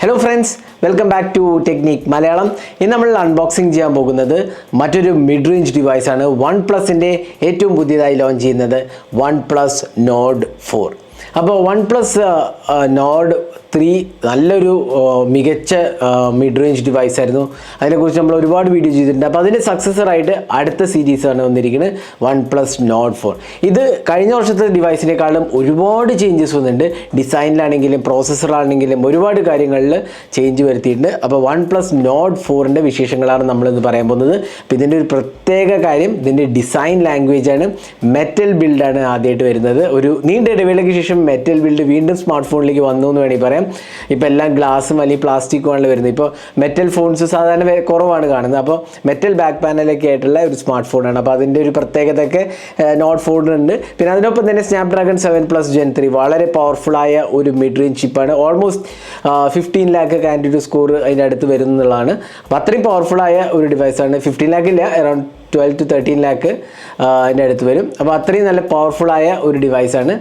Hello friends welcome back to technique Malayalam ഇന്ന് നമ്മൾ unboxing ചെയ്യാൻ പോകുന്നത് മറ്റൊരു മിഡ് റേഞ്ച് ഡിവൈസാണ് വൺ പ്ലസിന്റെ ഏറ്റവും പുതിയതായി ലോഞ്ച് ചെയ്യുന്നത് വൺ പ്ലസ് നോഡ് ഫോർ അപ്പോൾ വൺ പ്ലസ് നോഡ് ത്രീ നല്ലൊരു മികച്ച മിഡ് റേഞ്ച് ഡിവൈസ് ആയിരുന്നു. അതിനെക്കുറിച്ച് നമ്മൾ ഒരുപാട് വീഡിയോ ചെയ്തിട്ടുണ്ട്. അപ്പോൾ അതിന്റെ സക്സസറായിട്ട് അടുത്ത സീരീസാണ് വന്നിരിക്കുന്നത് വൺ പ്ലസ് നോട്ട് ഫോർ ഇത് കഴിഞ്ഞ വർഷത്തെ ഡിവൈസിനേക്കാളും ഒരുപാട് ചേഞ്ചസ് വന്നിട്ടുണ്ട്. ഡിസൈനിലാണെങ്കിലും പ്രോസസ്സറാണെങ്കിലും ഒരുപാട് കാര്യങ്ങളിൽ ചേഞ്ച് വരുത്തിയിട്ടുണ്ട്. അപ്പോൾ വൺ പ്ലസ് നോട്ട് ഫോറിന്റെ വിശേഷങ്ങളാണ് നമ്മളിന്ന് പറയാൻ പോകുന്നത്. അപ്പോൾ ഇതിന്റെ ഒരു പ്രത്യേക കാര്യം ഇതിന്റെ ഡിസൈൻ ലാംഗ്വേജ് ആണ്. മെറ്റൽ ബിൽഡാണ് ആദ്യമായിട്ട് വരുന്നത്. ഒരു നീണ്ട ഇടവേളയ്ക്ക് ശേഷം മെറ്റൽ ബിൽഡ് വീണ്ടും സ്മാർട്ട് ഫോണിലേക്ക് വന്നു എന്ന് വേണമെങ്കിൽ പറയാം. ഇപ്പോൾ എല്ലാം ഗ്ലാസും അല്ലെങ്കിൽ പ്ലാസ്റ്റിക്കും ആണ് വരുന്നത്. ഇപ്പോൾ മെറ്റൽ ഫോൺസ് സാധാരണ കുറവാണ് കാണുന്നത്. അപ്പോൾ മെറ്റൽ ബാക്ക് പാനലൊക്കെ ആയിട്ടുള്ള ഒരു സ്മാർട്ട് ഫോണാണ് അപ്പോൾ അതിന്റെ ഒരു പ്രത്യേകതയൊക്കെ നോട്ട് ഫോണിനുണ്ട് പിന്നെ അതിനൊപ്പം തന്നെ Snapdragon seven plus gen three വളരെ പവർഫുള്ളായ ഒരു mid range ചിപ്പാണ് almost fifteen lakh candidate score അതിന്റെ അടുത്ത് വരുന്നതാണ് അപ്പോൾ അത്രയും പവർഫുള്ളായ ഒരു ഡിവൈസാണ് ഫിഫ്റ്റീൻ ലാക്ക് ഇല്ല around twelve to thirteen lakh അതിന്റെ അടുത്ത് വരും. അപ്പോൾ അത്രയും നല്ല പവർഫുള്ളായ ഒരു ഡിവൈസാണ്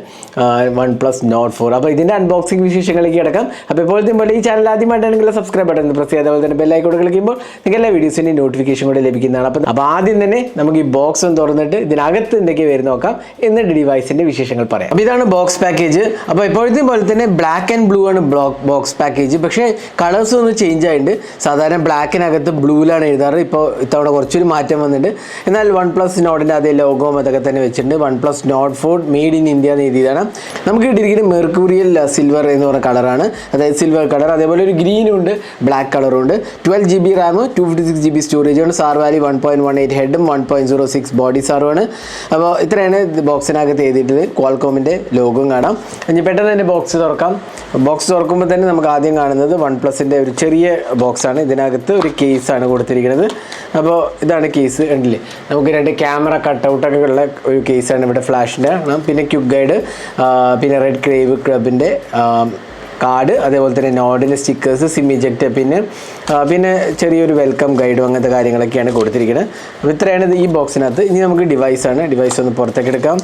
വൺ പ്ലസ് നോട്ട് ഫോർ അപ്പോൾ ഇതിന്റെ അൺബോക്സിംഗ് വിശേഷങ്ങളിലേക്ക് കിടക്കാം. അപ്പോൾ ഇപ്പോഴത്തെ പോലെ ഈ ചാനൽ ആദ്യമായിട്ടാണെങ്കിൽ സബ്സ്ക്രൈബ് ബട്ടൺ പ്രസ് ചെയ്യുക അതുപോലെ തന്നെ ബെല്ലൈക്കോട് കളിക്കുമ്പോൾ നിങ്ങൾക്ക് എല്ലാ വീഡിയോസിന്റെയും നോട്ടിഫിക്കേഷൻ കൂടെ ലഭിക്കുന്നതാണ്. അപ്പോൾ അപ്പോൾ ആദ്യം തന്നെ നമുക്ക് ഈ ബോക്സ് ഒന്ന് തുറന്നിട്ട് ഇതിനകത്ത് എന്തൊക്കെ വരും നോക്കാം. എന്നിട്ട് ഡിവൈസിന്റെ വിശേഷങ്ങൾ പറയാം. അപ്പോൾ ഇതാണ് ബോക്സ് പാക്കേജ് അപ്പോൾ ഇപ്പോഴത്തെ പോലെ തന്നെ ബ്ലാക്ക് ആൻഡ് ബ്ലൂ ആണ് ബ്ലോക്ക് ബോക്സ് പാക്കേജ് പക്ഷേ കളേഴ്സ് ഒന്ന് ചേഞ്ച് ആയിട്ടുണ്ട്. സാധാരണ ബ്ലാക്കിനകത്ത് ബ്ലൂവിലാണ് എഴുതാറ്. ഇപ്പോൾ ഇത്തവണ കുറച്ചൊരു മാറ്റം വന്നിട്ടുണ്ട്. എന്നാൽ വൺ പ്ലസ് നോട്ടിന്റെ അതേ ലോഗോം അതൊക്കെ തന്നെ വെച്ചിട്ടുണ്ട്. One plus Nord four made in India എന്ന് രീതിയിലാണ് നമുക്ക് കിട്ടിയിരിക്കുന്നത് മെർക്കുറിയൽ സിൽവർ എന്ന് പറഞ്ഞ കളറാണ് അതായത് സിൽവർ കളർ അതേപോലെ ഒരു ഗ്രീനും ഉണ്ട് ബ്ലാക്ക് കളറും ഉണ്ട്. Twelve G B RAM two fifty six G B storage ഉണ്ട് SAR value one point one eight ഹെഡും one point zero six body സാറുമാണ് അപ്പോൾ ഇത്രയാണ് ബോക്സിനകത്ത് എഴുതിയിട്ടുള്ളത്. ക്വാൾകോമിന്റെ ലോഗോ കാണാം. ഇനി പെട്ടെന്ന് തന്നെ ബോക്സ് തുറക്കാം. ബോക്സ് തുറക്കുമ്പോൾ തന്നെ നമുക്ക് ആദ്യം കാണുന്നത് വൺ പ്ലസിന്റെ ഒരു ചെറിയ ബോക്സാണ് ഇതിനകത്ത് ഒരു കേസാണ് കൊടുത്തിരിക്കുന്നത്. അപ്പോൾ ഇതാണ് കേസ് കണ്ടില്ലേ നമുക്ക് രണ്ട് ക്യാമറ കട്ടൗട്ടൊക്കെ ഉള്ള ഒരു കേസാണ് ഇവിടെ ഫ്ലാഷിന്റെ പിന്നെ ക്യുക്ക് ഗൈഡ് പിന്നെ റെഡ് ക്രേവ് ക്ലബിന്റെ കാർഡ് അതേപോലെ തന്നെ നോഡിന്റെ സ്റ്റിക്കേഴ്സ് സിം ഇജക്റ്റ് പിന്നെ പിന്നെ ചെറിയൊരു വെൽക്കം ഗൈഡും അങ്ങനത്തെ കാര്യങ്ങളൊക്കെയാണ് കൊടുത്തിരിക്കുന്നത് അപ്പോൾ ഇത്രയാണ് ഈ ബോക്സിനകത്ത് ഇനി നമുക്ക് ഡിവൈസാണ് ഡിവൈസ് ഒന്ന് പുറത്തേക്ക് എടുക്കാം.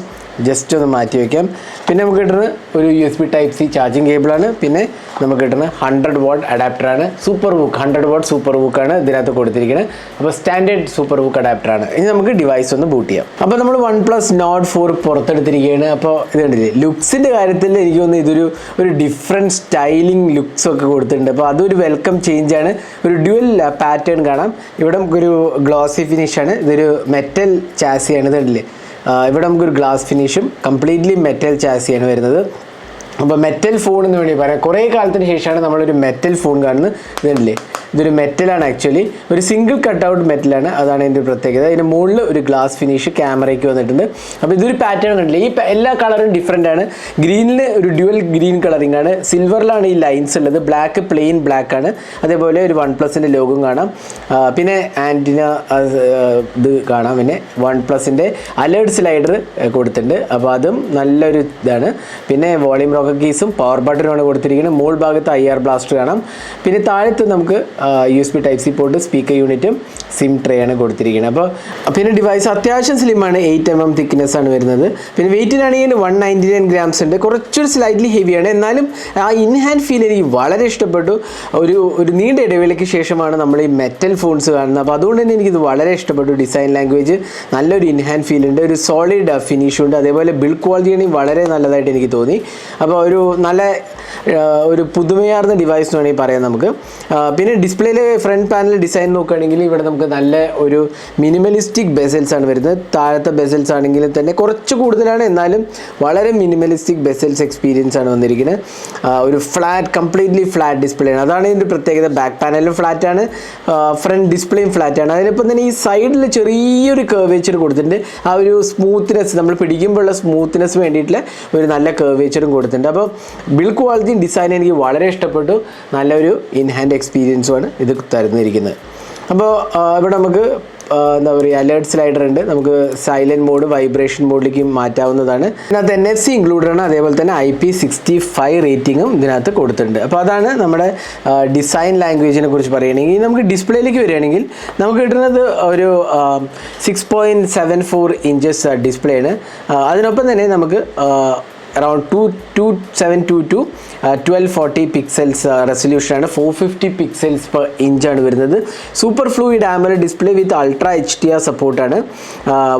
ജസ്റ്റ് ഒന്ന് മാറ്റി വയ്ക്കാം പിന്നെ നമുക്ക് കിട്ടുന്നത് ഒരു U S B type C charging കേബിളാണ് പിന്നെ നമുക്ക് കിട്ടുന്നത് ഹൺഡ്രഡ് വാട്ട് അഡാപ്റ്ററാണ് സൂപ്പർ ബുക്ക് ഹൺഡ്രഡ് വാട്ട് സൂപ്പർ ബുക്കാണ് ഇതിനകത്ത് കൊടുത്തിരിക്കുന്നത് അപ്പോൾ സ്റ്റാൻഡേർഡ് സൂപ്പർ ബുക്ക് അഡാപ്റ്ററാണ് ഇനി നമുക്ക് ഡിവൈസ് ഒന്ന് ബൂട്ട് ചെയ്യാം. അപ്പോൾ നമ്മൾ വൺ പ്ലസ് നോട്ട് ഫോർ പുറത്തെടുത്തിരിക്കുകയാണ് അപ്പോൾ ഇത് കണ്ടില്ലേ? ലുക്സിന്റെ കാര്യത്തിൽ എനിക്ക് തോന്നുന്നു ഇതൊരു ഒരു ഡിഫറെന്റ് സ്റ്റൈലിംഗ് ലുക്സ് ഒക്കെ കൊടുത്തിട്ടുണ്ട്. അപ്പോൾ അതൊരു വെൽക്കം ചേഞ്ച് ആണ്. ഒരു ഡ്യുവൽ പാറ്റേൺ കാണാം. ഇവിടെ നമുക്കൊരു ഗ്ലോസി ഫിനിഷാണ് ഇതൊരു മെറ്റൽ ചാസിയാണ് ഇത് കണ്ടില്ലേ? ഇവിടെ നമുക്കൊരു ഗ്ലാസ് ഫിനിഷും കംപ്ലീറ്റ്ലി മെറ്റൽ ചാസിയാണ് വരുന്നത്. അപ്പോൾ മെറ്റൽ ഫോൺ എന്ന് വേണമെങ്കിൽ പറയാം. കുറേ കാലത്തിന് ശേഷമാണ് നമ്മളൊരു മെറ്റൽ ഫോൺ കാണുന്നത്. ഇതല്ലേ ഇതൊരു മെറ്റലാണ് ആക്ച്വലി ഒരു സിംഗിൾ കട്ട് ഔട്ട് മെറ്റലാണ് അതാണ് ഇതിന്റെ പ്രത്യേകത. അതിന്റെ മുകളിൽ ഒരു ഗ്ലാസ് ഫിനിഷ് ക്യാമറയ്ക്ക് വന്നിട്ടുണ്ട്. അപ്പോൾ ഇതൊരു പാറ്റേൺ കണ്ടില്ലേ? ഈ എല്ലാ കളറും ഡിഫറെന്റ് ആണ്. ഗ്രീനിന് ഒരു ഡ്യുവൽ ഗ്രീൻ കളറിംഗ് ആണ്. സിൽവറിലാണ് ഈ ലൈൻസ് ഉള്ളത്. ബ്ലാക്ക് പ്ലെയിൻ ബ്ലാക്ക് ആണ്. അതേപോലെ ഒരു വൺ പ്ലസിന്റെ ലോഗും കാണാം. പിന്നെ ആന്റിന ഇത് കാണാം. പിന്നെ വൺ പ്ലസിന്റെ അലേർട്ട് സ്ലൈഡർ കൊടുത്തിട്ടുണ്ട്. അപ്പോൾ അതും നല്ലൊരു ഇതാണ്. പിന്നെ വോളിയം റോക്കർ കീസും പവർ ബട്ടനുമാണ് കൊടുത്തിരിക്കുന്നത്. മോൾ ഭാഗത്ത് ഐ ആർ ബ്ലാസ്റ്റർ കാണാം. പിന്നെ താഴത്ത് നമുക്ക് U S B type C port speaker യൂണിറ്റും സിം ട്രേ ആണ് കൊടുത്തിരിക്കുന്നത് അപ്പോൾ പിന്നെ ഡിവൈസ് അത്യാവശ്യം സ്ലിമാണ് എയ്റ്റ് എം എം തിക്നെസ് ആണ് വരുന്നത്. പിന്നെ വെയിറ്റിനാണെങ്കിൽ വൺ നയന്റി നയൻ ഗ്രാംസ് ഉണ്ട്. കുറച്ചൊരു സ്ലൈറ്റ്ലി ഹെവിയാണ് എന്നാലും ആ ഇൻ ഹാൻഡ് ഫീൽ എനിക്ക് വളരെ ഇഷ്ടപ്പെട്ടു. ഒരു ഒരു നീണ്ട ഇടവേളയ്ക്ക് ശേഷമാണ് നമ്മൾ ഈ മെറ്റൽ ഫോൺസ് കാണുന്നത്. അപ്പോൾ അതുകൊണ്ട് തന്നെ എനിക്കിത് വളരെ ഇഷ്ടപ്പെട്ടു. ഡിസൈൻ ലാംഗ്വേജ് നല്ലൊരു ഇൻ ഹാൻഡ് ഫീൽ ഉണ്ട്. ഒരു സോളിഡ് ഫിനിഷ് ഉണ്ട്. അതേപോലെ ബിൽഡ് ക്വാളിറ്റി വളരെ നല്ലതായിട്ട് എനിക്ക് തോന്നി. അപ്പോൾ ഒരു നല്ല ഒരു പുതുമയാർന്ന ഡിവൈസ് എന്ന് വേണമെങ്കിൽ പറയാം നമുക്ക്. പിന്നെ പിന്നെ ഡിസ്പ്ലേയിൽ ഫ്രണ്ട് പാനൽ ഡിസൈൻ നോക്കുകയാണെങ്കിൽ ഇവിടെ നമുക്ക് നല്ല ഒരു മിനിമലിസ്റ്റിക് ബെസൽസ് ആണ് വരുന്നത്. താഴത്തെ ബെസൽസ് ആണെങ്കിൽ തന്നെ കുറച്ച് കൂടുതലാണ്. എന്നാലും വളരെ മിനിമലിസ്റ്റിക് ബെസൽസ് എക്സ്പീരിയൻസ് ആണ് വന്നിരിക്കുന്നത്. ഒരു ഫ്ലാറ്റ് കംപ്ലീറ്റ്ലി ഫ്ലാറ്റ് ഡിസ്പ്ലേ ആണ്. അതാണ് ഇതിന്റെ പ്രത്യേകത. ബാക്ക് പാനലും ഫ്ലാറ്റ് ആണ്. ഫ്രണ്ട് ഡിസ്പ്ലേയും ഫ്ലാറ്റ് ആണ്. അതിനൊപ്പം തന്നെ ഈ സൈഡിൽ ചെറിയൊരു കർവേച്ചർ കൊടുത്തിട്ടുണ്ട്. ആ ഒരു സ്മൂത്ത്നെസ് നമ്മൾ പിടിക്കുമ്പോഴുള്ള സ്മൂത്ത്നെസ് വേണ്ടിയിട്ടുള്ള ഒരു നല്ല കർവേച്ചറും കൊടുത്തിട്ടുണ്ട്. അപ്പോൾ ബിൽ ക്വാളിറ്റിയും ഡിസൈൻ എനിക്ക് വളരെ ഇഷ്ടപ്പെട്ടു. നല്ലൊരു ഇൻ ഹാൻഡ് എക്സ്പീരിയൻസുമാണ് ഇത് തരുന്നിരിക്കുന്നത്. അപ്പോൾ ഇവിടെ നമുക്ക് എന്താ പറയുക അലേർട്ട് സ്ലൈഡർ ഉണ്ട്. നമുക്ക് സൈലന്റ് മോഡ് വൈബ്രേഷൻ മോഡിലേക്ക് മാറ്റാവുന്നതാണ്. ഇതിനകത്ത് എൻ എഫ് സി ഇൻക്ലൂഡഡ് ആണ്. അതേപോലെ തന്നെ ഐ പി സിക്സ്റ്റി ഫൈവ് റേറ്റിംഗും ഇതിനകത്ത് കൊടുത്തിട്ടുണ്ട്. അപ്പോൾ അതാണ് നമ്മുടെ ഡിസൈൻ ലാംഗ്വേജിനെ കുറിച്ച് പറയുകയാണെങ്കിൽ നമുക്ക് ഡിസ്പ്ലേയിലേക്ക് വരികയാണെങ്കിൽ നമുക്ക് കിട്ടുന്നത് ഒരു six point seven four inches display ആണ്. അതിനൊപ്പം തന്നെ നമുക്ക് around two two seven two two twelve forty pixels റെസൊല്യൂഷനാണ് four fifty pixels per ഇഞ്ചാണ് വരുന്നത്. Super fluid AMOLED display with ultra H T R സപ്പോർട്ടാണ്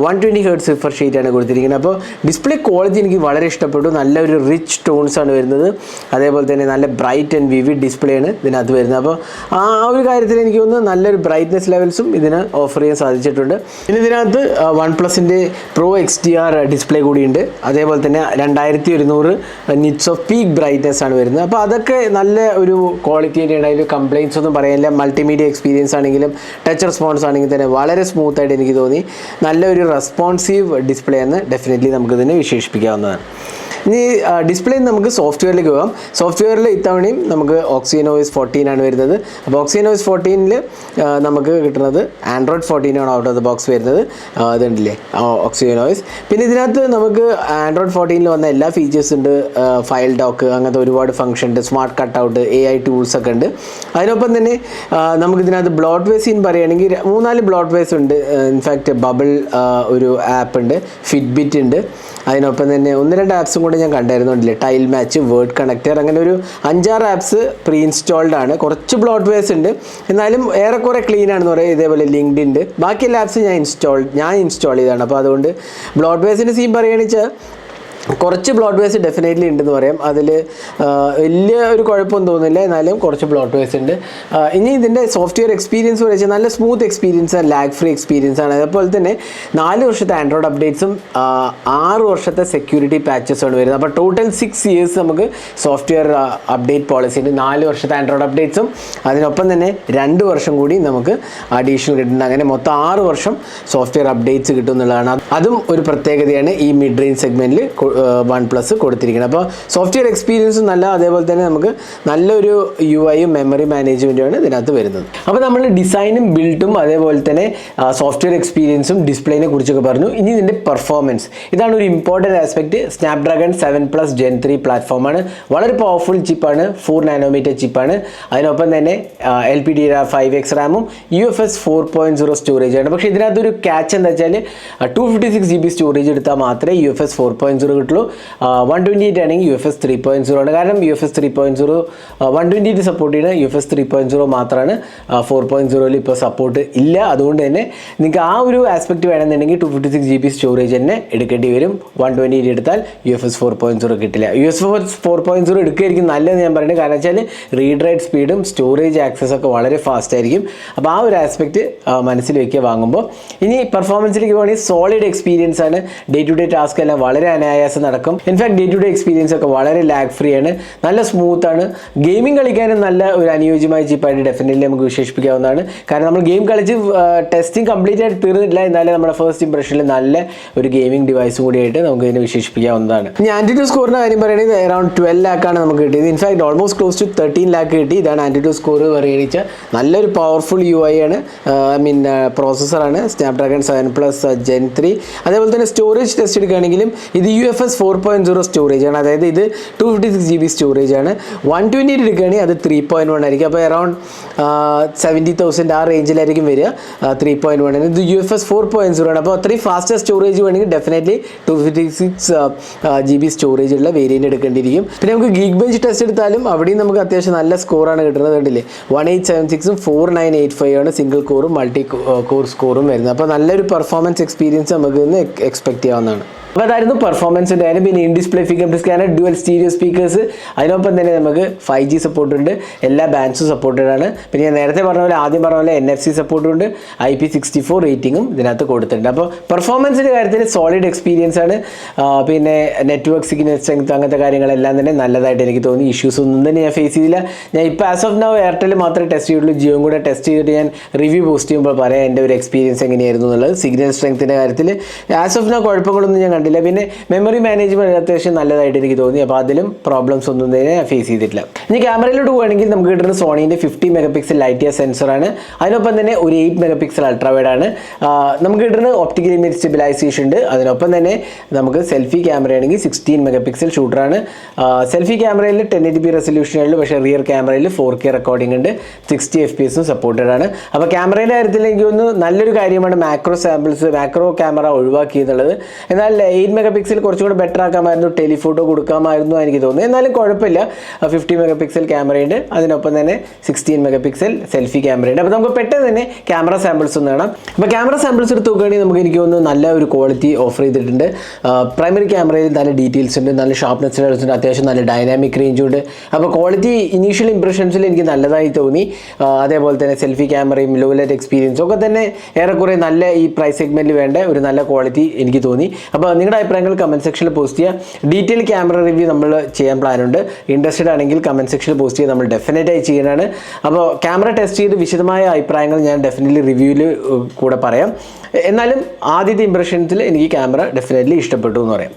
one twenty hertz cipher sheet ആണ് കൊടുത്തിരിക്കുന്നത്. അപ്പോൾ ഡിസ്പ്ലേ ക്വാളിറ്റി എനിക്ക് വളരെ ഇഷ്ടപ്പെട്ടു. നല്ലൊരു റിച്ച് ടോൺസ് ആണ് വരുന്നത്. അതേപോലെ തന്നെ നല്ല ബ്രൈറ്റ് ആൻഡ് വിവിഡ് ഡിസ്പ്ലേ ആണ് ഇതിനകത്ത് വരുന്നത്. അപ്പോൾ ആ ഒരു കാര്യത്തിൽ എനിക്ക് തോന്നുന്നു നല്ലൊരു ബ്രൈറ്റ്നെസ് ലെവൽസും ഇതിന് ഓഫർ ചെയ്യാൻ സാധിച്ചിട്ടുണ്ട്. പിന്നെ ഇതിനകത്ത് one പ്ലസിന്റെ pro X T R display കൂടിയുണ്ട് അതേപോലെ തന്നെ രണ്ടായിരത്തി ഒരുന്നൂറ് നിറ്റ്സ് ഓഫ് പീക്ക് ബ്രൈറ്റ്നെസ് ആണ് വരുന്നത്. അപ്പോൾ അതൊക്കെ നല്ല ഒരു ക്വാളിറ്റി തന്നെയാണ്. അതിൽ കംപ്ലയിൻസ് ഒന്നും പറയാനില്ല. മൾട്ടിമീഡിയ എക്സ്പീരിയൻസ് ആണെങ്കിലും ടച്ച് റെസ്പോൺസ് ആണെങ്കിൽ തന്നെ വളരെ സ്മൂത്ത് ആയിട്ട് എനിക്ക് തോന്നി. നല്ലൊരു റെസ്പോൺസീവ് ഡിസ്പ്ലേ എന്ന് ഡെഫിനറ്റ്ലി നമുക്കിതിനെ വിശേഷിപ്പിക്കാവുന്നതാണ്. ഇനി ഡിസ്പ്ലേ നമുക്ക് സോഫ്റ്റ്വെയറിലേക്ക് പോകാം. സോഫ്റ്റ്വെയറിൽ ഇത്തവണയും നമുക്ക് ഓക്സിനോയിസ് ഫോർട്ടീൻ ആണ് വരുന്നത്. അപ്പോൾ ഓക്സിജനോയിസ് ഫോർട്ടീനിൽ നമുക്ക് കിട്ടുന്നത് ആൻഡ്രോയിഡ് ഫോർട്ടീൻ ആണ് ഔട്ട് ഓഫ് ദ ബോക്സ് വരുന്നത്. അതുണ്ടല്ലേ ഇതുണ്ടല്ലേ? ഓക്സിജനോയിസ് പിന്നെ ഇതിനകത്ത് നമുക്ക് ആൻഡ്രോയിഡ് ഫോർട്ടീനിൽ വന്ന എല്ലാ ഫീച്ചേഴ്സ് ഉണ്ട്. ഫയൽ ഡോക്ക് അങ്ങനത്തെ ഒരുപാട് ഫംഗ്ഷൻ ഉണ്ട്. Smart cut out A I tools ഒക്കെ ഉണ്ട്. അതിനൊപ്പം തന്നെ നമുക്ക് ഇതിനകത്ത് ബ്ലോഡ് ഇൻ പറയുകയാണെങ്കിൽ മൂന്നാൽ ബ്ലോട്ട് വേസ് ഉണ്ട്. ഇൻഫാക്റ്റ് ബബിൾ ഒരു ആപ്പ് ഉണ്ട്. ഫിറ്റ്ബിറ്റ് ഉണ്ട്. അതിനൊപ്പം തന്നെ ഒന്ന് രണ്ട് ആപ്സും കൂടെ ഞാൻ കണ്ടായിരുന്നുണ്ടല്ലേ ടൈൽ മാച്ച് വേർഡ് കണക്റ്റർ അങ്ങനെ ഒരു അഞ്ചാറ് ആപ്സ് പ്രീ ഇൻസ്റ്റാൾഡ് ആണ്. കുറച്ച് ബ്ലോട്ട് വേസ് ഉണ്ട്. എന്നാലും ഏറെക്കുറെ ക്ലീൻ ആണെന്ന് പറയും. ഇതേപോലെ ലിങ്ക്ഡ് ഉണ്ട്. ബാക്കി എല്ലാ ആപ്സും ഞാൻ ഇൻസ്റ്റാൾ ഞാൻ ഇൻസ്റ്റാൾ ചെയ്താണ് അപ്പോൾ അതുകൊണ്ട് ബ്ലോട്ട് വേസിന്റെ സീൻ പറയുകയാണെന്ന് വെച്ചാൽ കുറച്ച് ബ്ലോട്ട് വേസ് ഡെഫിനറ്റ്ലി ഉണ്ടെന്ന് പറയാം. അതിൽ വലിയ ഒരു കുഴപ്പമൊന്നും തോന്നുന്നില്ല. എന്നാലും കുറച്ച് ബ്ലോട്ട് വേസ് ഉണ്ട്. ഇനി ഇതിന്റെ സോഫ്റ്റ്വെയർ എക്സ്പീരിയൻസ് വെച്ചാൽ നല്ല smooth experience lag free experience ആണ്. അതുപോലെ തന്നെ നാല് വർഷത്തെ ആൻഡ്രോയിഡ് അപ്ഡേറ്റ്സും ആറ് വർഷത്തെ സെക്യൂരിറ്റി പാച്ചസും ആണ് വരുന്നത്. അപ്പോൾ ടോട്ടൽ സിക്സ് ഇയേഴ്സ് നമുക്ക് സോഫ്റ്റ്വെയർ അപ്ഡേറ്റ് പോളിസി ഉണ്ട്. നാല് വർഷത്തെ ആൻഡ്രോയിഡ് അപ്ഡേറ്റ്സും അതിനൊപ്പം തന്നെ രണ്ട് വർഷം കൂടി നമുക്ക് അഡീഷണൽ കിട്ടുന്നുണ്ട്. അങ്ങനെ മൊത്തം ആറ് വർഷം സോഫ്റ്റ്വെയർ അപ്ഡേറ്റ്സ് കിട്ടും എന്നുള്ളതാണ്. അതും ഒരു പ്രത്യേകതയാണ് ഈ മിഡ് റേഞ്ച് സെഗ്മെന്റിൽ വൺ പ്ലസ് കൊടുത്തിരിക്കുന്നത്. അപ്പോൾ സോഫ്റ്റ്വെയർ എക്സ്പീരിയൻസ് നല്ല അതേപോലെ തന്നെ നമുക്ക് നല്ലൊരു യു ഐയും മെമ്മറി മാനേജ്മെന്റുമാണ് ഇതിനകത്ത് വരുന്നത്. അപ്പോൾ നമ്മൾ ഡിസൈനും ബിൽഡും അതേപോലെ തന്നെ സോഫ്റ്റ്വെയർ എക്സ്പീരിയൻസും ഡിസ്പ്ലേനെ കുറിച്ചൊക്കെ പറഞ്ഞു. ഇനി ഇതിന്റെ പെർഫോമൻസ്. ഇതാണ് ഒരു important aspect Snapdragon seven plus gen three പ്ലാറ്റ്ഫോമാണ് വളരെ പവർഫുൾ ചിപ്പാണ് ഫോർ നാനോമീറ്റർ ചിപ്പാണ് അതിനൊപ്പം തന്നെ L P D five X റാമും U F S four point zero storage ആണ്. പക്ഷേ ഇതിനകത്തൊരു ക്യാച്ച് എന്താ വെച്ചാൽ two fifty six G B storage എടുത്താൽ മാത്രമേ U F S four point zero കിട്ടുള്ളൂ വൺ ട്വന്റി എയ്റ്റ് ആണെങ്കിൽ U F S three point zero ആണ്. കാരണം U F S three point zero one twenty eight support ചെയ്യുന്ന U F S three point zero മാത്രമാണ് four point സീറോയിൽ ഇപ്പോൾ support ഇല്ല. അതുകൊണ്ട് തന്നെ നിങ്ങൾക്ക് ആ ഒരു ആസ്പെക്ട് വേണമെന്നുണ്ടെങ്കിൽ two fifty six G B storage തന്നെ എടുക്കേണ്ടി വരും. വൺ ട്വന്റി എയ്റ്റ് എടുത്താൽ U F S four point zero കിട്ടില്ല. U S four point zero എടുക്കുകയായിരിക്കും നല്ലതെന്ന് ഞാൻ പറയുന്നത്. കാരണം വെച്ചാൽ റീഡ് റൈറ്റ് സ്പീഡും സ്റ്റോറേജ് ആക്സസ് ഒക്കെ വളരെ ഫാസ്റ്റ് ആയിരിക്കും. അപ്പോൾ ആ ഒരു ആസ്പെക്ട് മനസ്സിൽ വയ്ക്കുക വാങ്ങുമ്പോൾ. ഇനി പെർഫോമൻസിലേക്ക് പോകണമെങ്കിൽ സോളിഡ് എക്സ്പീരിയൻസ് ആണ്. ഡേ ടു ഡേ ടാസ്ക് എല്ലാം വളരെ അനായാസം നടക്കും. In fact day to day experience ഒക്കെ വളരെ ലാഗ് ഫ്രീ ആണ്. നല്ല സ്മൂത്ത് ആണ്. ഗെയിമിംഗ് കളിക്കാനും നല്ല ഒരു അനുയോജ്യമായ ചിപ്പായിട്ട് ഡെഫിനറ്റ്ലി നമുക്ക് വിശേഷിപ്പിക്കാവുന്നതാണ്. കാരണം നമ്മൾ ഗെയിം കളിച്ച് ടെസ്റ്റിംഗ് കംപ്ലീറ്റ് ആയിട്ട് തീർന്നിട്ടില്ല. എന്നാലും നമ്മുടെ ഫസ്റ്റ് ഇംപ്രഷനിൽ നല്ല ഒരു ഗെയിമിംഗ് ഡിവൈസും കൂടിയായിട്ട് നമുക്ക് ഇതിനെ വിശേഷിപ്പിക്കാവുന്നതാണ്. ഇനി ആന്റിറ്റു സ്കോറിന്റെ കാര്യം പറയുന്നത് അറൗണ്ട് ട്വൽവ് ലാക്കാണ് നമുക്ക് കിട്ടിയത്. In fact almost close to thirteen lakh കിട്ടി. ഇതാണ് ആന്റിറ്റു സ്കോർ പരിഗണിച്ച നല്ലൊരു പവർഫുൾ യു ഐ ആണ്. I mean പ്രോസസ്സറാണ് Snapdragon seven plus gen three അതേപോലെ തന്നെ സ്റ്റോറേജ് ടെസ്റ്റ് എടുക്കുകയാണെങ്കിലും ഇത് U F S four point zero storage ആണ്. അതായത് ഇത് two fifty six G B storage ആണ്. വൺ ട്വന്റി എയ്റ്റ് എടുക്കുകയാണെങ്കിൽ അത് ത്രീ പോയിന്റ് വൺ ആയിരിക്കും. അപ്പോൾ അറൗണ്ട് സെവന്റി തൗസൻഡ് ആ റേഞ്ചിലായിരിക്കും വരിക. ത്രീ പോയിന്റ് വൺ ആണ് ഇത് U F S four point zero ആണ്. അപ്പോൾ അത്രയും ഫാസ്റ്റ് സ്റ്റോറേജ് വേണമെങ്കിൽ definitely two fifty six G B storage ഉള്ള വേരിയന്റ് എടുക്കേണ്ടിയിരിക്കും. പിന്നെ നമുക്ക് ഗീഗ് ബെഞ്ച് ടെസ്റ്റ് എടുത്താലും അവിടെയും നമുക്ക് അത്യാവശ്യം നല്ല സ്കോറാണ് കിട്ടുന്നത്. കണ്ടില്ലേ? വൺ എയ്റ്റ് സെവൻ സിക്സും ഫോർ നയൻ എയ്റ്റ് ഫൈവ് ആണ് സിംഗിൾ കോറും മൾട്ടി കോർ സ്കോറും വരുന്നത്. അപ്പോൾ നല്ലൊരു പെർഫോമൻസ് എക്സ്പീരിയൻസ് നമുക്ക് ഇന്ന് എക്സ്പെക്ട് ചെയ്യാവുന്നതാണ്. അപ്പോൾ അതായിരുന്നു പെർഫോമൻസിന്റെ കാര്യം. പിന്നെ in display finger scanner dual stereo speakers അതിനൊപ്പം തന്നെ നമുക്ക് ഫൈവ് ജി സപ്പോർട്ട് ഉണ്ട്. എല്ലാ ബാൻസും സപ്പോർട്ടഡ് ആണ്. പിന്നെ ഞാൻ നേരത്തെ പറഞ്ഞ പോലെ ആദ്യം പറഞ്ഞ പോലെ എൻ എഫ് സി സപ്പോർട്ടും ഉണ്ട്. ഐ പി സിക്സ്റ്റി ഫോർ റേറ്റിംഗും ഇതിനകത്ത് കൊടുത്തിട്ടുണ്ട്. അപ്പോൾ പെർഫോമൻസിന്റെ കാര്യത്തിൽ സോളിഡ് എക്സ്പീരിയൻസ് ആണ്. പിന്നെ നെറ്റ്വർക്ക് സിഗ്നൽ സ്ട്രെങ്ത് അങ്ങനത്തെ കാര്യങ്ങളെല്ലാം തന്നെ നല്ലതായിട്ട് എനിക്ക് തോന്നി. ഇഷ്യൂസ് ഒന്നും തന്നെ ഞാൻ ഫേസ് ചെയ്തില്ല. ഞാൻ ഇപ്പോൾ ആസ് ഓഫ് നൗ എയർടെൽ മാത്രമേ ടെസ്റ്റ് ചെയ്തിട്ടുള്ളൂ ജിയോയും കൂടെ ടെസ്റ്റ് ചെയ്തിട്ട് ഞാൻ റിവ്യൂ പോസ്റ്റ് ചെയ്യുമ്പോൾ പറയാം എന്റെ ഒരു എക്സ്പീരിയൻസ് എങ്ങനെയായിരുന്നു എന്നുള്ളത്. സിഗ്നൽ സ്ട്രെങ്ത്തിന്റെ കാര്യത്തിൽ ആസ് ഓഫ് നൗ കുഴപ്പങ്ങളൊന്നും ഞാൻ കണ്ടില്ല. പിന്നെ മെമ്മറി മാനേജ്മെന്റ് അത്യാവശ്യം നല്ലതായിട്ട് എനിക്ക് തോന്നി. അപ്പോൾ അതിലും പ്രോബ്ലംസ് ഒന്നും തന്നെ ഫേസ് ചെയ്തിട്ടില്ല. ഇനി ക്യാമറയിലോട്ട് പോവുകയാണെങ്കിൽ നമുക്ക് കിട്ടുന്ന സോണീന്റെ ഫിഫ്റ്റി മെഗാ പിക്സൽ ലൈറ്റ് സെൻസറാണ് അതിനൊപ്പം തന്നെ ഒരു എയ്റ്റ് മെഗാ പിക്സൽ ആണ്. നമുക്ക് കിട്ടുന്ന ഓപ്റ്റിക്കൽ ഇമേജ് സ്റ്റെബിലൈസേഷൻ ഉണ്ട്. അതിനൊപ്പം തന്നെ നമുക്ക് സെൽഫി ക്യാമറ ആണെങ്കിൽ സിക്സ്റ്റീൻ മെഗാ പിക്സൽ ഷൂട്ടറാണ് സെൽഫി ക്യാമറയിൽ ടെൻ എയ്റ്റ് പി റെസൊല്യൂഷനുള്ളൂ പക്ഷേ റിയർ ക്യാമറയിൽ ഫോർ കെ റെക്കോർഡിംഗ് ഉണ്ട്. സിക്സ്റ്റി എഫ് പി എസും സപ്പോർട്ടഡ് ആണ്. അപ്പോൾ ക്യാമറയുടെ കാര്യത്തിൽ എനിക്ക് ഒന്ന് നല്ലൊരു കാര്യമാണ് മാക്രോ സാമ്പിൾസ് മാക്രോ ക്യാമറ ഒഴിവാക്കി എന്നുള്ളത്. എന്നാൽ എയ്റ്റ് മെഗാ പിക്സൽ കുറച്ചും കൂടെ ബെറ്റർ ആക്കാമായിരുന്നു. ടെലിഫോട്ടോ കൊടുക്കാമായിരുന്നു എനിക്ക് തോന്നുന്നു. എന്നാലും കുഴപ്പമില്ല. ഫിഫ്റ്റി മെഗാ പിക്സൽ ക്യാമറയുണ്ട് അതിനൊപ്പം തന്നെ സിക്സ്റ്റീൻ മെഗാ പിക്സൽ സെൽഫി ക്യാമറയുണ്ട് അപ്പോൾ നമുക്ക് പെട്ടെന്ന് തന്നെ ക്യാമറ സാമ്പിൾസ് ഒന്ന് കാണാം. അപ്പോൾ ക്യാമറ സാമ്പിൾസ് എടുത്ത് നോക്കുകയാണെങ്കിൽ നമുക്ക് എനിക്ക് തോന്നുന്നു നല്ല ഒരു ക്വാളിറ്റി ഓഫർ ചെയ്തിട്ടുണ്ട്. പ്രൈമറി ക്യാമറയിൽ നല്ല ഡീറ്റെയിൽസ് ഉണ്ട്. നല്ല ഷാർപ്നെസ് ഉണ്ട് അത്യാവശ്യം നല്ല ഡൈനാമിക് റേഞ്ച് ഉണ്ട്. അപ്പോൾ ക്വാളിറ്റി ഇനീഷ്യൽ ഇംപ്രഷൻസിൽ എനിക്ക് നല്ലതായി തോന്നി. അതേപോലെ തന്നെ സെൽഫി ക്യാമറയും ലോ ലൈറ്റ് എക്സ്പീരിയൻസും ഒക്കെ തന്നെ ഏറെക്കുറെ നല്ല ഈ പ്രൈസ് സെഗ്മെന്റിൽ വേണ്ട ഒരു നല്ല ക്വാളിറ്റി എനിക്ക് തോന്നി. അപ്പോൾ നിങ്ങളുടെ അഭിപ്രായങ്ങൾ കമന്റ് സെക്ഷനിൽ പോസ്റ്റ് ചെയ്യുക. ഡീറ്റെയിൽ ക്യാമറ റിവ്യൂ നമ്മൾ ചെയ്യാൻ പ്ലാൻ ഉണ്ട്. ഇൻട്രസ്റ്റഡ് ആണെങ്കിൽ കമന്റ് സെക്ഷനിൽ പോസ്റ്റ് ചെയ്യുക നമ്മൾ ഡെഫിനറ്റായി ചെയ്യാനാണ് അപ്പോൾ ക്യാമറ ടെസ്റ്റ് ചെയ്ത് വിശദമായ അഭിപ്രായങ്ങൾ ഞാൻ ഡെഫിനറ്റ്ലി റിവ്യൂവിൽ കൂടെ പറയാം. എന്നാലും ആദ്യത്തെ ഇംപ്രഷൻസിൽ എനിക്ക് ക്യാമറ ഡെഫിനറ്റ്ലി ഇഷ്ടപ്പെട്ടു എന്ന് പറയാം.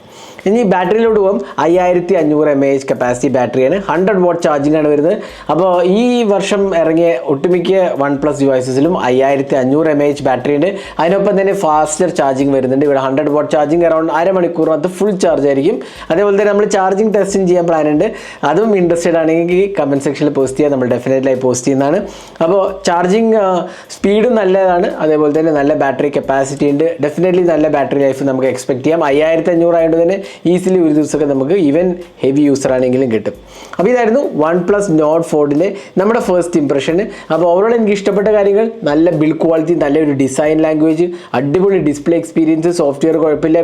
ഇനി ബാറ്ററിയിലോട്ട് പോകും. അയ്യായിരത്തി അഞ്ഞൂറ് എം എച്ച് കപ്പാസിറ്റി ബാറ്ററിയാണ് ഹൺഡ്രഡ് ചാർജിംഗ് ആണ് വരുന്നത്. അപ്പോൾ ഈ വർഷം ഇറങ്ങിയ ഒട്ടുമിക്ക വൺ പ്ലസ് ഡിവൈസസിലും അയ്യായിരത്തി അഞ്ഞൂറ് എം എച്ച് ബാറ്ററി ഉണ്ട്. അതിനൊപ്പം തന്നെ ഫാസ്റ്റർ ചാർജിങ് വരുന്നുണ്ട്. ഇവിടെ ഹൺഡ്രഡ് വാട്ട് ചാർജിങ് അറൗണ്ട് അരമണിക്കൂറിനകത്ത് ഫുൾ ചാർജ് ആയിരിക്കും. അതേപോലെ തന്നെ നമ്മൾ ചാർജിങ് ടെസ്റ്റിംഗ് ചെയ്യാൻ പ്ലാൻ ഉണ്ട്. അതും ഇൻട്രസ്റ്റഡ് ആണെങ്കിൽ കമന്റ് സെക്ഷനിൽ പോസ്റ്റ് ചെയ്യാം. നമ്മൾ ഡെഫിനറ്റ്ലി പോസ്റ്റ് ചെയ്യുന്നതാണ്. അപ്പോൾ ചാർജിങ് സ്പീഡും നല്ലതാണ്. അതേപോലെ തന്നെ നല്ല ബാറ്ററി കപ്പാസിറ്റി ഉണ്ട്. ഡെഫിനറ്റ്ലി നല്ല ബാറ്ററി ലൈഫ് നമുക്ക് എക്സ്പെക്ട് ചെയ്യാം. അയ്യായിരത്തി അഞ്ഞൂറ് ആയതുകൊണ്ട് തന്നെ ഈസിലി ഒരു ദിവസമൊക്കെ നമുക്ക് ഈവൻ ഹെവി യൂസർ ആണെങ്കിലും കിട്ടും. അപ്പോൾ ഇതായിരുന്നു വൺ പ്ലസ് നോട്ട് ഫോർഡിന്റെ നമ്മുടെ ഫസ്റ്റ് ഇംപ്രഷൻ അപ്പോൾ ഓവറോൾ എനിക്ക് ഇഷ്ടപ്പെട്ട കാര്യങ്ങൾ നല്ല ബിൽ ക്വാളിറ്റി നല്ലൊരു ഡിസൈൻ ലാംഗ്വേജ് അടിപൊളി ഡിസ്പ്ലേ എക്സ്പീരിയൻസ് സോഫ്റ്റ്വെയർ കുഴപ്പമില്ല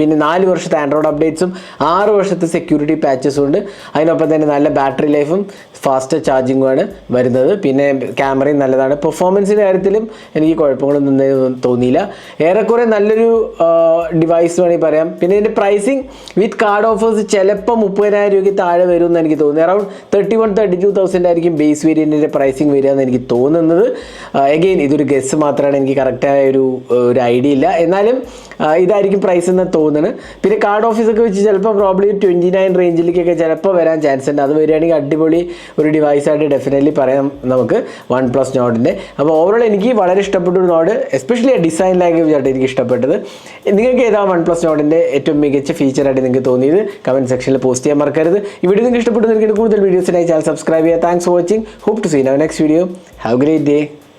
പിന്നെ നാല് വർഷത്തെ ആൻഡ്രോയിഡ് അപ്ഡേറ്റ്സും ആറ് വർഷത്തെ സെക്യൂരിറ്റി പാച്ചസും ഉണ്ട്. അതിനൊപ്പം തന്നെ നല്ല ബാറ്ററി ലൈഫും ഫാസ്റ്റ് ചാർജിങ്ങുമാണ് വരുന്നത്. പിന്നെ ക്യാമറയും നല്ലതാണ്. പെർഫോമൻസിന്റെ കാര്യത്തിലും എനിക്ക് കുഴപ്പങ്ങളൊന്നും തോന്നിയില്ല. ഏറെക്കുറെ നല്ലൊരു ഡിവൈസ് വേണമെങ്കിൽ പറയാം. പിന്നെ ഇതിന്റെ പ്രൈസിങ് വിത്ത് കാർഡ് ഓഫേഴ്സ് ചിലപ്പോൾ മുപ്പതിനായിരം രൂപയ്ക്ക് താഴെ വരും എന്ന് എനിക്ക് തോന്നുന്നു. Around thirty one thirty two thousand ആയിരിക്കും ബേസ് വേരിയന്റിന്റെ പ്രൈസിങ് വരിക എന്ന് എനിക്ക് തോന്നുന്നത്. എഗെയിൻ ഇതൊരു ഗസ് മാത്രമാണ്. എനിക്ക് കറക്റ്റായ ഒരു ഒരു ഐഡിയ ഇല്ല. എന്നാലും ഇതായിരിക്കും പ്രൈസ് എന്ന് തോന്നുന്നത് പിന്നെ കാർഡ് ഓഫീസൊക്കെ വെച്ച് ചിലപ്പോൾ പ്രോബ്ലി ട്വന്റി നയൻ റേഞ്ചിലേക്കൊക്കെ ചിലപ്പോൾ വരാൻ ചാൻസ് ഉണ്ട്. അത് വരികയാണെങ്കിൽ അടിപൊളി ഒരു ഡിവൈസായിട്ട് ഡെഫിനറ്റ്ലി പറയാം നമുക്ക് വൺ പ്ലസ് നോട്ടിന്റെ അപ്പോൾ ഓവറോൾ എനിക്ക് വളരെ ഇഷ്ടപ്പെട്ട ഒരു നോട്ട് എസ്പെഷ്യലി ഡിസൈൻ ലാംഗ്വേജ് ആയിട്ട് എനിക്ക് ഇഷ്ടപ്പെട്ടത്. നിങ്ങൾക്ക് ഏതാ വൺ പ്ലസ് നോട്ടിന്റെ ഏറ്റവും മികച്ച ഫീച്ചറായിട്ട് നിങ്ങൾക്ക് തോന്നിയത്? കമന്റ് സെക്ഷനിൽ പോസ്റ്റ് ചെയ്യാൻ മറക്കരുത്. ഈ വീഡിയോ നിങ്ങൾക്ക് ഇഷ്ടപ്പെട്ടു നിങ്ങൾക്ക് കൂടുതൽ വീഡിയോസിനായി ചാനൽ സബ്സ്ക്രൈബ് ചെയ്യുക. Thanks for watching hope to see now next video have great day